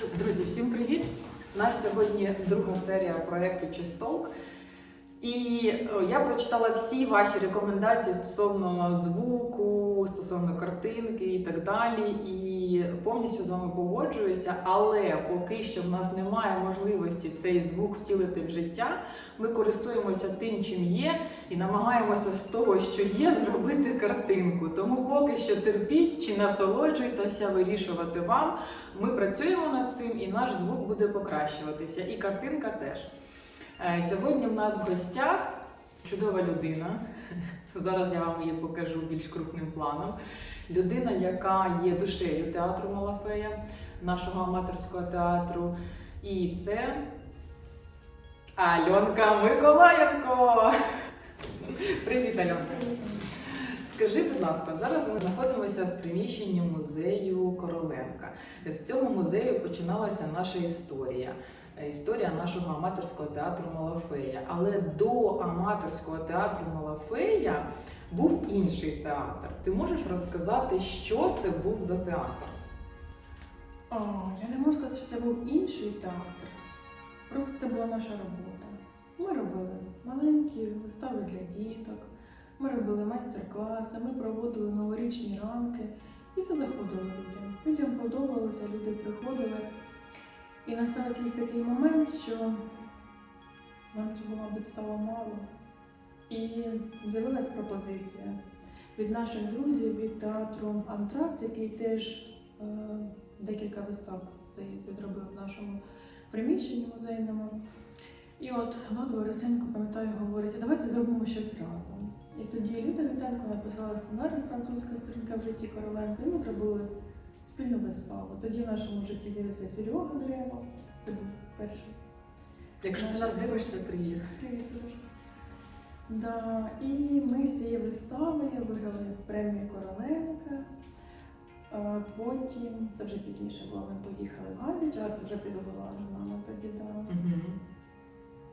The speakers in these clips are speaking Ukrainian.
Друзі, всім привіт! У нас сьогодні друга серія проєкту Чистолк. І е, я прочитала всі ваші рекомендації стосовно звуку, стосовно картинки і так далі. І повністю з вами погоджуюся. Але поки що в нас немає можливості цей звук втілити в життя. Ми користуємося тим, чим є, і намагаємося з того, що є, зробити картинку. Тому поки що терпіть чи насолоджуйтеся, вирішувати вам. Ми працюємо над цим, і наш звук буде покращуватися, і картинка теж. Е, Сьогодні в нас в гостях чудова людина. Зараз я вам її покажу більш крупним планом. Людина, яка є душею театру Малафея, нашого аматорського театру. І це Альонка Миколаєнко. Привіт, Альонка. Скажи, будь ласка, зараз ми знаходимося в приміщенні музею Короленка. З цього музею починалася наша історія. Е, Історія нашого аматорського театру Малафея. Але до аматорського театру Малафея був інший театр. Ти можеш розказати, що це був за театр? О, я не можу сказати, що це був інший театр. Просто це була наша робота. Ми робили маленькі вистави для діток, ми робили майстер-класи, ми проводили новорічні ранки. І це заходило людям. Людям подобалося, люди приходили. І настав якийсь такий момент, що нам цього, мабуть, стало мало. І з'явилась пропозиція від наших друзів, від театру Антракт, який теж е, декілька вистав, здається, зробив в нашому приміщенні музейному. І от Влад Борисенко, пам'ятаю, говорить, давайте зробимо щось разом. І тоді Люда Вітенко написала сценарій французька сторінка в житті Короленко, і ми зробили спільну виставу. Тоді в нашому житті з'явився Серега Древо. Це був перший. Якщо ти нас дивишся, привіт. Привіт, Сережа. Да, і ми з цієї вистави виграли премію Короленка. Е, Потім, це вже пізніше було, ми поїхали в Габіч, а це вже була з нами тоді. Да. Угу.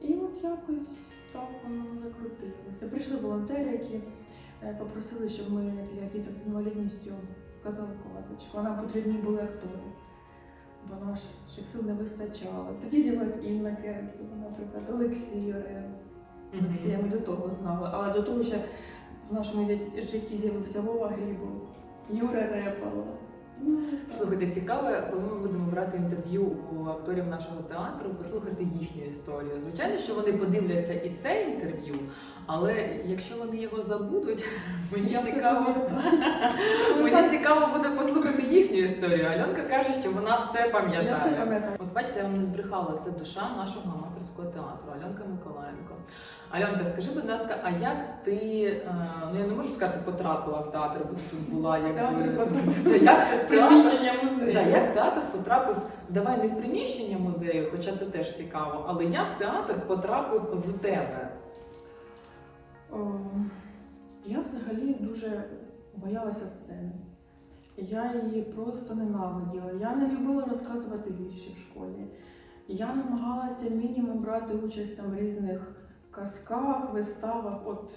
І от якось так воно закрутилося. Прийшли волонтери, які е, попросили, щоб ми для діток з інвалідністю показали казочку. Нам потрібні були актори. Бо наш сил не вистачало. Тоді з'явилась Інна Керсова, наприклад, Олексій Орен. Олексія ми до того знали, але до того ще в нашому житті з'явився Вова Грібов, Юра Репало. Слухайте, цікаво, коли ми будемо брати інтерв'ю у акторів нашого театру, послухати їхню історію. Звичайно, що вони подивляться і це інтерв'ю, але якщо вони його забудуть, мені Я цікаво. Мені цікаво буде послухати їхню історію. Альонка каже, що вона все Я все пам'ятає. пам'ятаю. От бачите, я вам не збрехала, це душа нашого аматорського театру, Альонка Миколаєнко. Альонка, скажи, будь ласка, а як ти, е, ну я не можу сказати, потрапила в театр, бо ти тут була як Приміщення музею. як театр потрапив, давай не в приміщення музею, хоча це теж цікаво, але як театр потрапив в тебе? Я взагалі дуже боялася сцени. Я її просто ненавиділа. Я не любила розказувати вірші в школі. Я намагалася мінімум брати участь там в різних казках, виставах. От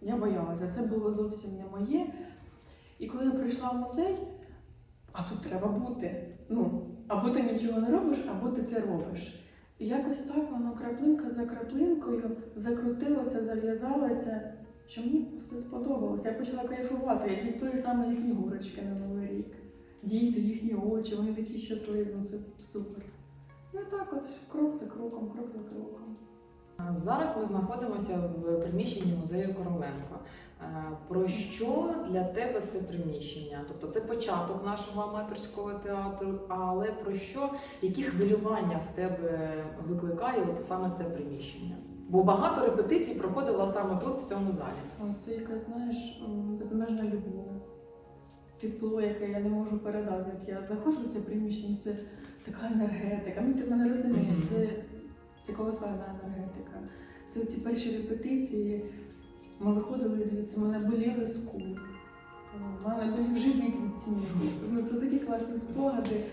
я боялася, це було зовсім не моє. І коли я прийшла в музей, а тут треба бути. Ну, або ти нічого не робиш, або ти це робиш. І якось так воно краплинка за краплинкою закрутилося, зав'язалося, що мені все сподобалося. Я почала кайфувати, як від тої самої снігурочки на Новий рік. Діти, їхні очі, вони такі щасливі, ну це супер. І отак от крок за кроком, крок за кроком. Зараз ми знаходимося в приміщенні музею Короленко. Е, Про що для тебе це приміщення? Тобто це початок нашого аматорського театру, але про що, які хвилювання в тебе викликає от саме це приміщення? Бо багато репетицій проходило саме тут, в цьому залі. Ой, це якась, знаєш, безмежна любов. Тепло, яке я не можу передати. Як я заходжу в це приміщення, це така енергетика. Ну, ти мене розумієш, це, це колосальна енергетика. Це ці перші репетиції. Ми виходили звідси, мене боліли скул. У мене болів живіт від снігу. Ну, це такі класні спогади.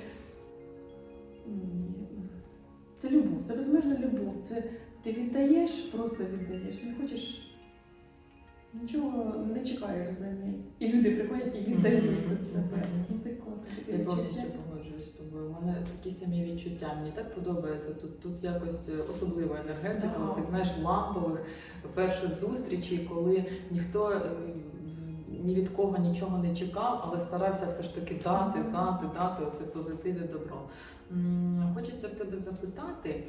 Це любов, це безмежна любов. Це ти віддаєш, просто віддаєш. Не хочеш Нічого не чекаєш за ним. І люди приходять і віддають до себе. Ну, Це класно погоджуюсь з тобою. У мене такі самі відчуття. Мені так подобається. Тут тут якось е, особлива енергетика. Да. Цих знаєш лампових перших зустрічей, коли ніхто е, ні від кого нічого не чекав, але старався все ж таки дати, дати, дати оце позитив і добро. Хочеться в тебе запитати.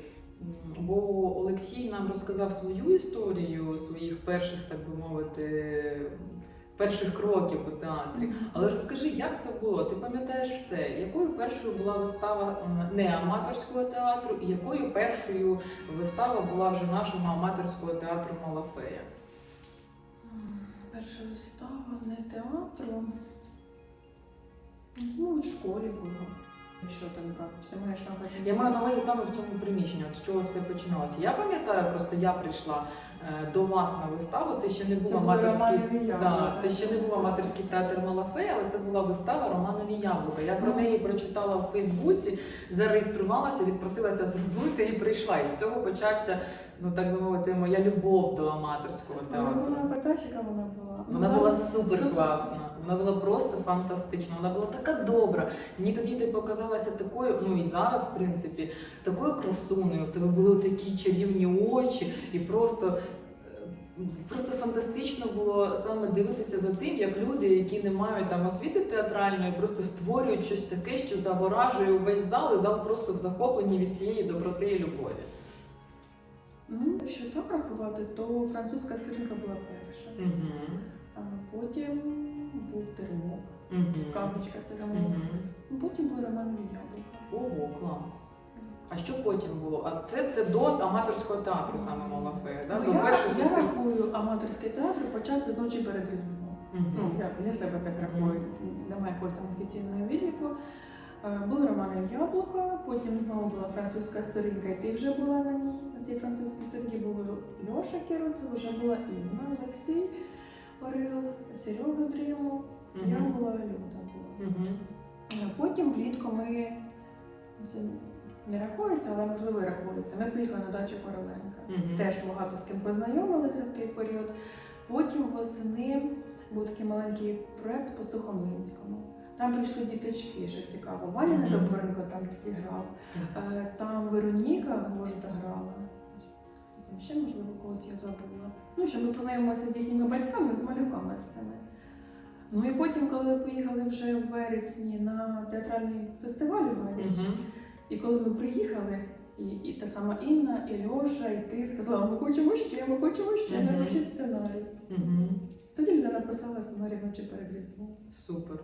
Бо Олексій нам розказав свою історію своїх перших, так би мовити, перших кроків у театрі. Але розкажи, як це було? Ти пам'ятаєш все? Якою першою була вистава не аматорського театру, і якою першою вистава була вже нашого аматорського театру Малафея? Перша вистава не театру. Ну, в школі було. Що там? Чи ти маєш на увазі? Я маю на увазі саме в цьому приміщенні, от з чого все починалося. Я пам'ятаю, просто я прийшла е, до вас на виставу. Це ще не був Це були да, яблука. це ще не був аматорський театр Малафея, але це була вистава Романові Яблука. Я про Ну. неї прочитала в Фейсбуці, зареєструвалася, відпросилася зробити і прийшла. І з цього почався, ну так би мовити, моя любов до аматорського Вона театру. була пам'ятаєш, яка вона була? Вона Ну, була супер класна, вона була просто фантастична, вона була така добра. Мені тоді ти показалася такою, ну і зараз, в принципі, такою красунею. В тебе були такі чарівні очі, і просто. е, Просто фантастично було саме дивитися за тим, як люди, які не мають там освіти театральної, просто створюють щось таке, що заворажує увесь зал, і зал просто в захопленні від цієї доброти і любові. Ну, якщо так рахувати, то французька сторінка була перша. Угу. А потім був теремок, Угу. казочка теремок. Угу. Потім були романові яблука. Ого, клас. А що потім було? А це, це до аматорського театру саме Малафея, да? Ну, до я, я рахую аматорський театр почався з ночі перед Різдвом. Ну, я для себе так рахую, немає якогось там офіційного відліку. Е, Були романи Яблука, потім знову була французька сторінка, і ти вже була на ній. На цій французькій сторінці був Льоша Кірос, вже була Інна, Олексій Орел, Серега Дрімов, я була Люда була. Е, Потім влітку ми це не рахується, але можливо рахується. Ми поїхали на дачу Короленка. Теж багато з ким познайомилися в той період. Потім восени був такий маленький проект по Сухомлинському. Там прийшли діточки, що цікаво. Ваня. Недоборенко там такий грав. Е, Там Вероніка, може, грала. Там ще, можливо, когось я забула. Ну, що ми познайомилися з їхніми батьками, з малюками з цими. Ну і потім, коли ми поїхали вже в вересні на театральний фестиваль у Галичі, і коли ми приїхали, і, і та сама Інна, і Льоша, і ти сказала, ми хочемо ще, ми хочемо ще напишіть сценарій. Мгм. Тоді Ліна написала сценарій ночі перед Різдвом. Супер.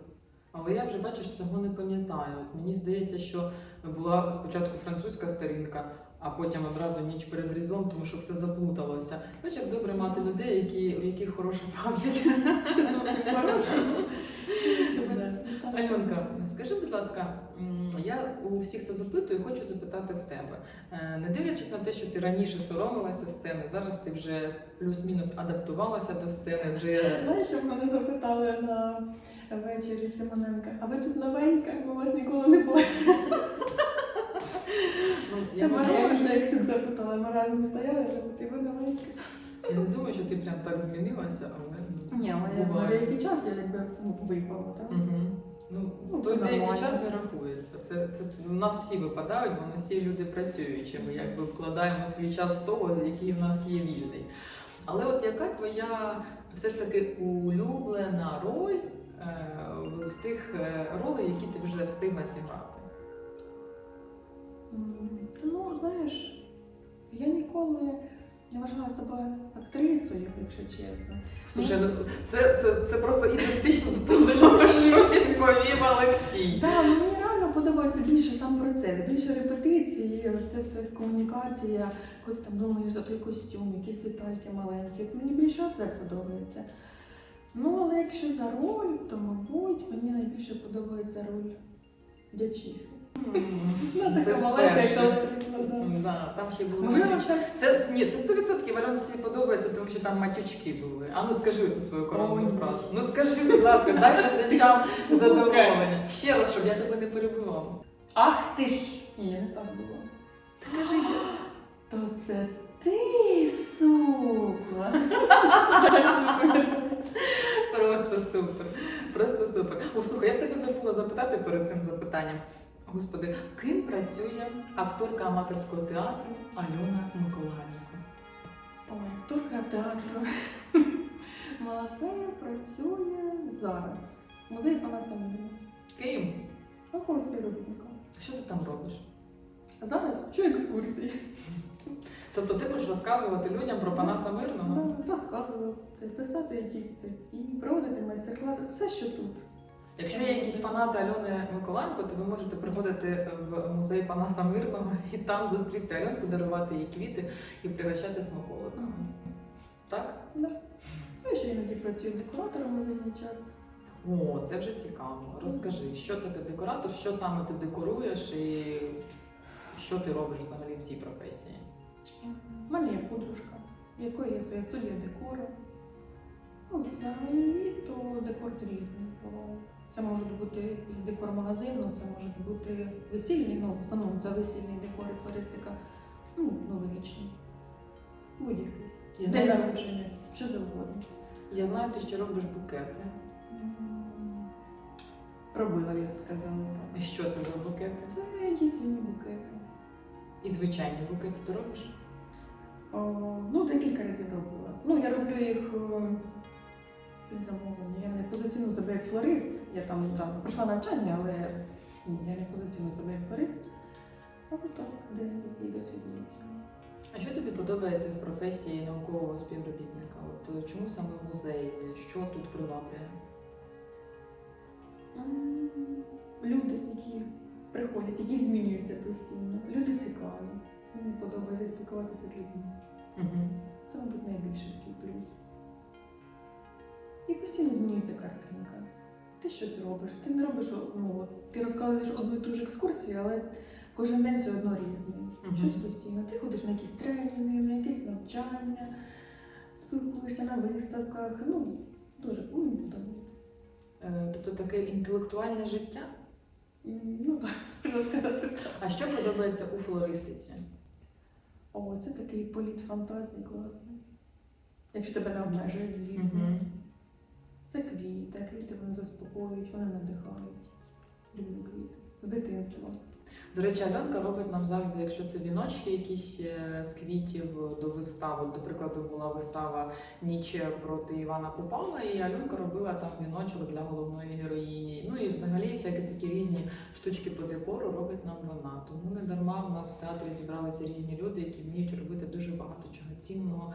Але я вже бачиш, цього не пам'ятаю. Мені здається, що була спочатку французька сторінка, а потім одразу ніч перед Різдвом, тому що все заплуталося. Як добре мати людей, які, у яких хороша пам'ять. Альонка, скажи, будь ласка, я у всіх це запитую, хочу запитати в тебе. Е, Не дивлячись на те, що ти раніше соромилася сцени, зараз ти вже плюс-мінус адаптувалася до сцени. Вже Знаєш, як мене запитали на вечері Симоненка, а ви тут новенька, ми вас ніколи не бачили. Ну, я, не, запитала, ми разом стояли, я кажу, ти новенька. я не думаю, що ти прям так змінилася, але ну, Ні, на буває. деякий час я якби ну, випала, так? Мгм. Ну, Ну, це деякий нормально. час не рахується. Це, це у нас всі випадають, бо ми всі люди працюючі. Ми якби вкладаємо свій час з того, який в нас є вільний. Але от яка твоя все ж таки улюблена роль е, з тих е, ролей, які ти вже встигла зіграти? Ну, знаєш, я ніколи не вважала себе актрисою, якщо чесно. Слушай, ну це, це, це просто ідентично до того, що відповів Олексій. Так, ну, мені реально подобається більше сам процес, більше репетиції, це все комунікація, коли там думаєш за той костюм, якісь детальки маленькі. Мені більше це подобається. Ну, але якщо за роль, то мабуть мені найбільше подобається роль дячихи. Ну, Це да. Там ще були матючки. це ні, це 100% Валянці подобається, тому що там матючки були. А ну скажи цю свою коронну фразу. Ну скажи, будь ласка, дай глядачам задоволення. Ще раз, щоб я тебе не перебивала. Ах ти ж! Ні, не так було. Скажи. То це ти, сука. Просто супер. О, слухай, я в тебе забула запитати перед цим запитанням. Господи, ким працює акторка аматорського театру Альона Миколаєнко? Ой, акторка театру Малафея працює зараз. Музей Панаса Мірина. Ким? Якого співробітника? Що ти там робиш? Зараз вчу екскурсії. Тобто ти будеш розказувати людям про Панаса Мирного? Да, Розказувати, писати якісь статті, проводити майстер-класи, все, що тут. Якщо є якісь фанати Альони Миколаєнко, то ви можете приходити в музей Панаса Мирного і там зустріти Альонку, дарувати їй квіти і пригощати смаколиками. Так? Да. Ну, ще іноді працюю декоратором у вільний час. О, це вже цікаво. Розкажи, що таке декоратор, що саме ти декоруєш і що ти робиш взагалі в цій професії? У мене є подружка, в якої є своя студія декору. Ну, взагалі, то. Це може бути із декор магазину, це може бути весільний, ну в основному це весільний декор і флористика, ну, новорічний. Будь-який. Я День знаю, народження, що завгодно. я знаю, ти ще робиш букети. Робила, я б сказала І що це за букети? Це їстівні букети. І звичайні букети ти робиш? О, ну, декілька разів робила. Ну, я роблю їх е, під замовлення. Я не позиціоную себе як флорист. Я там, там пройшла навчання, але ні, я не позиціоную себе як флорист. Але так, де який досвід є. А що тобі подобається в професії наукового співробітника? От е, чому саме музей? Що тут приваблює? Люди, які приходять, які змінюються постійно. Люди цікаві. Мені подобається спілкуватися з людьми. Угу. Це, мабуть, найбільший такий плюс. І постійно змінюється картинка. Ти щось робиш, ти не робиш, ну, ти розказуєш одну і ту ж екскурсію, але кожен день все одно різний. Мгм. Щось постійно. Ти ходиш на якісь тренінги, на якісь навчання, спілкуєшся на виставках. Ну, дуже подобається. Е, тобто таке інтелектуальне життя? Ну, можна сказати так. А що подобається у флористиці? О, це такий політ фантазії класний. Якщо тебе не обмежують, звісно. Мгм. Це квіти, квіти вони заспокоюють, вони надихають. Люблю квіти. З дитинства. До речі, Альонка робить нам завжди, якщо це віночки якісь е, з квітів до вистав. До прикладу, була вистава Ніч проти Івана Купала, і Альонка робила там віночок для головної героїні. Ну і взагалі всякі такі різні штучки по декору робить нам вона. Тому не дарма в нас в театрі зібралися різні люди, які вміють робити дуже багато чого цінного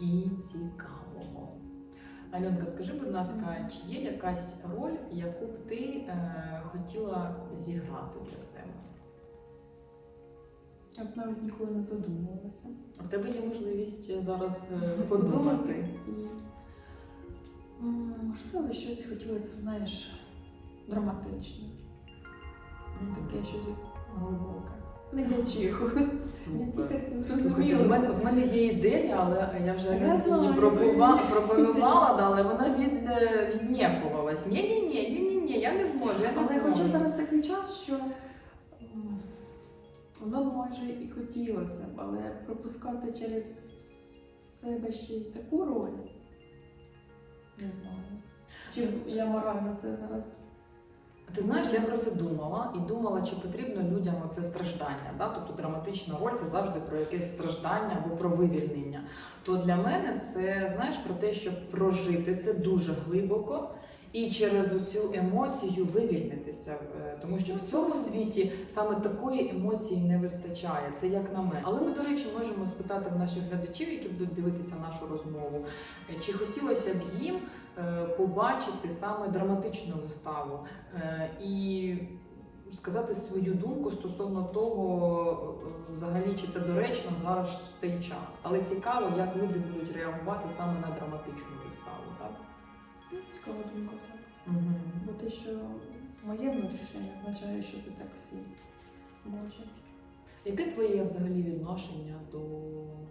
і цікавого. Альонка, скажи, будь ласка, чи є якась роль, яку б ти е, хотіла зіграти для себе? Я б навіть ніколи не задумувалася. В тебе є можливість зараз е, подумати. І можливо, щось хотілося, знаєш, драматичне. Таке щось глибоке. Не дячиху. Супер. Слухайте, в мене, в мене є ідея, але я вже Я знаю, пропонувала, пропонувала, да, але вона від, е, віднікувалась. Ні, ні, ні, ні, ні, ні, я не зможу, я не Але зможу. хоча зараз такий час, що м, воно б майже і хотілося б, але пропускати через себе ще й таку роль. Не знаю. Чи я морально це зараз? Ти знаєш, я про це думала і думала, чи потрібно людям це страждання. Да? Тобто драматична роль це завжди про якесь страждання або про вивільнення. То для мене це знаєш про те, щоб прожити це дуже глибоко і через цю емоцію вивільнитися. Е, Тому що в цьому світі саме такої емоції не вистачає. Це як на мене. Але ми, до речі, можемо спитати в наших глядачів, які будуть дивитися нашу розмову, е, чи хотілося б їм побачити саме драматичну виставу е, і сказати свою думку стосовно того, е, взагалі, чи це доречно зараз в цей час. Але цікаво, як люди будуть реагувати саме на драматичну виставу, так? Ну, Цікава думка так. Угу. Бо те, що моє внутрішнє не означає, що це так всі бачать. Яке твоє взагалі відношення до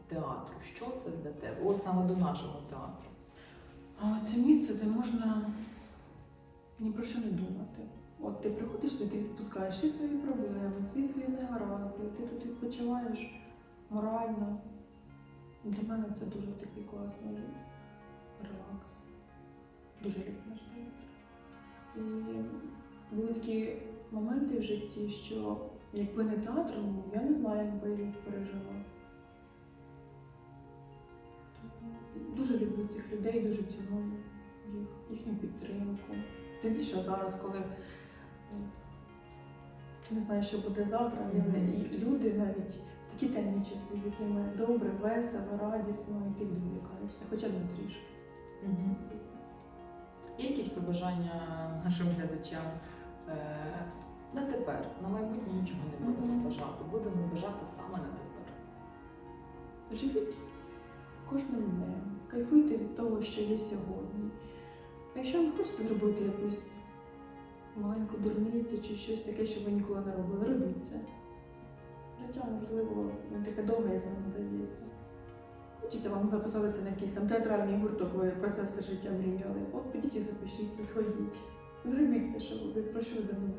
театру? Що це для тебе? От саме до нашого театру. Це місце, де можна ні про що не думати. От ти приходиш сюди, ти відпускаєш всі свої проблеми, всі свої негаразди, ти тут відпочиваєш морально. Для мене це дуже такий класний релакс. Дуже люблю театр. І були такі моменти в житті, що якби не театром, я не знаю, як би я їх пережила. Дуже люблю цих людей, дуже ціную їх, їхню підтримку. Тим більше зараз, коли не знаю, що буде завтра, але і люди навіть в такі темні часи, з якими добре, весело, радісно, і ти відволікаєшся, хоча б на трішки. Є якісь побажання нашим глядачам? Е, на тепер, на майбутнє нічого не будемо бажати. Будемо бажати саме на тепер. Живіть кожним днем, кайфуйте від того, що є сьогодні. А якщо вам хочеться зробити якусь маленьку дурницю чи щось таке, що ви ніколи не робили, робіть це. Життя, можливо, не таке довге, як вам здається. Хочеться вам записатися на якийсь там театральний гурток, ви про це все життя мріяли. От підіть і запишіться, сходіть. Зробіть те, що ви про що ви давно.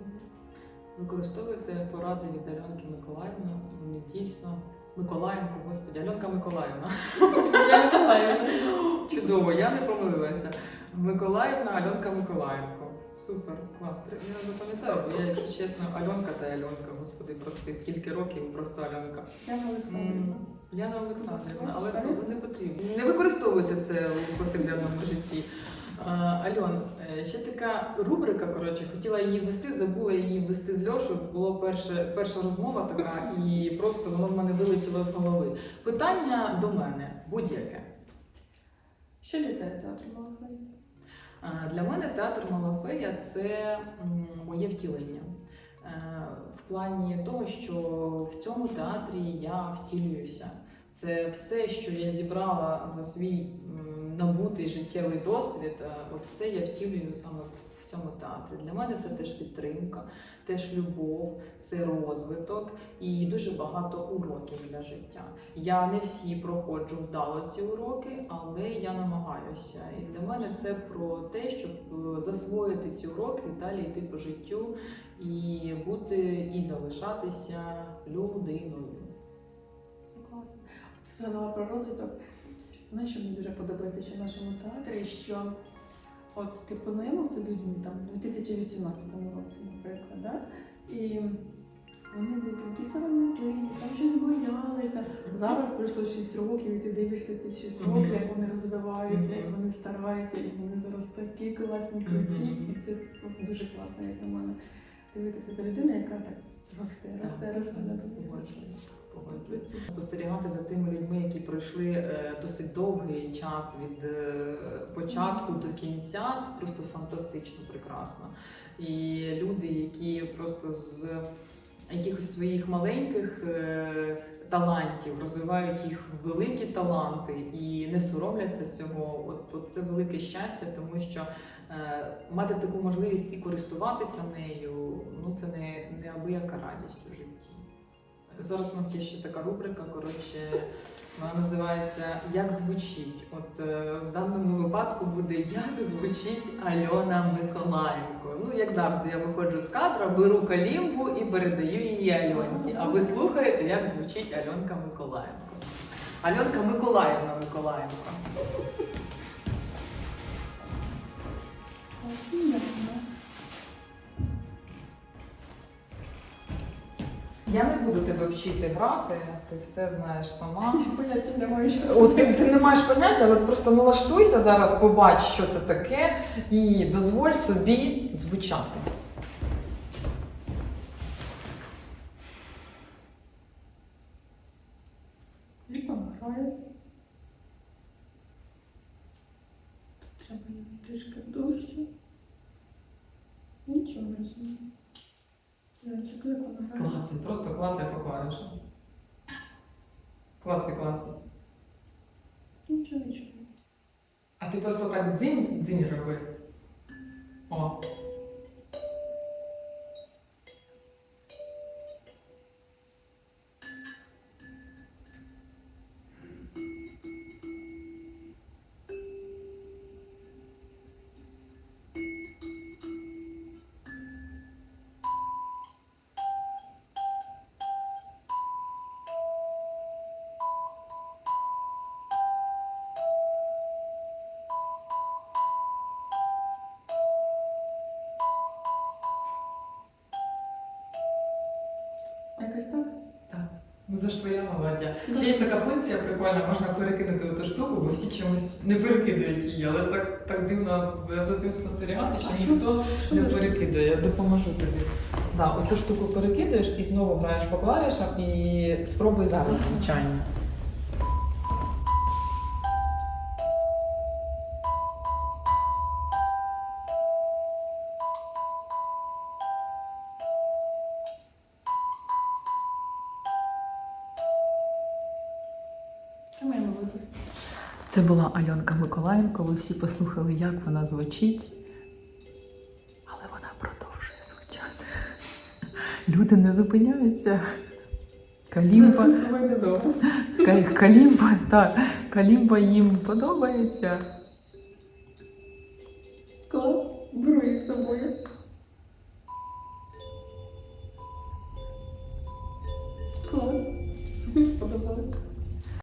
Використовуйте поради від Альонки Миколаївни. Вони дійсно Миколаєнко, господи, Альонка Миколаївна. Я Миколаївна. Чудово, я не помилилася. Миколаївна, Альонка Миколаєнко. Супер, клас. Я запам'ятаю, бо я, якщо чесно, Альонка та Альонка, господи, прости, скільки років просто Альонка. Яна Олександрівна. Яна Олександрівна, але не потрібно. Не використовуйте це у повсякденному житті. Альон, е, ще така рубрика, коротше, хотіла її ввести, забула її ввести з Льошу. Було перше, перша розмова така, і просто воно в мене вилетіло з голови. Питання до мене будь-яке. Що для тебе театр Малахай? Е, Для мене театр Малафея це моє втілення. Е, В плані того, що в цьому театрі я втілююся. Це все, що я зібрала за свій набутий життєвий досвід, е, от все я втілюю саме в- цьому театрі. Для мене це теж підтримка, теж любов, це розвиток і дуже багато уроків для життя. Я не всі проходжу вдало ці уроки, але я намагаюся. І для мене це про те, щоб е, засвоїти ці уроки і далі йти по життю і бути і залишатися людиною. Згадала про розвиток. Знаєш, що мені дуже подобається ще в нашому театрі, що от ти познайомився з людьми там у 2018 році, наприклад, да? і вони були такі сором'язливі, там щось боялися. Зараз пройшло 6 років, і ти дивишся ці 6 років, як вони розвиваються, як вони стараються, і вони зараз такі класні, круті. І це дуже класно, як на мене, дивитися за людиною, яка так росте, росте, росте на тобі. Погоджуюсь, погоджуюсь. Спостерігати за тими людьми, які пройшли е, досить довгий час від е, початку до кінця, це просто фантастично прекрасно. І люди, які просто з якихось своїх маленьких е, талантів розвивають їх великі таланти і не соромляться цього. От, от це велике щастя, тому що мати таку можливість і користуватися нею, ну це не неабияка радість у житті. Зараз у нас є ще така рубрика, коротше, вона називається Як звучить. От е, в даному випадку буде Як звучить Альона Миколаєнко. Ну, як завжди, я виходжу з кадра, беру калімбу і передаю її Альонці. А ви слухаєте, як звучить Альонка Миколаєнко. Альонка Миколаївна Миколаєнко. Я не буду тебе вчити грати, ти все знаєш сама. Поняття немає, що це. От ти, ти не маєш поняття, але просто налаштуйся зараз, побач, що це таке, і дозволь собі звучати. І помагає. Треба трішки дужче. Нічого не розумію. Я чекаю, як вона грає. Класи, просто класи по клавішам. Класи, класи. Нічого, нічого. А ти просто так дзінь, дзінь роби. О. твоя мелодія. Ще є така функція прикольна, можна перекинути ту штуку, бо всі чомусь не перекидають її, але це так дивно за цим спостерігати, що А ніхто Що не перекидає. Я допоможу тобі. Да, оцю штуку перекидаєш і знову граєш по клавішах і спробуй зараз звичайно. Це була Альонка Миколаєнко. Ви всі послухали, як вона звучить. Але вона продовжує звучати. Люди не зупиняються. Калімба, Калімба, так, Калімба їм подобається.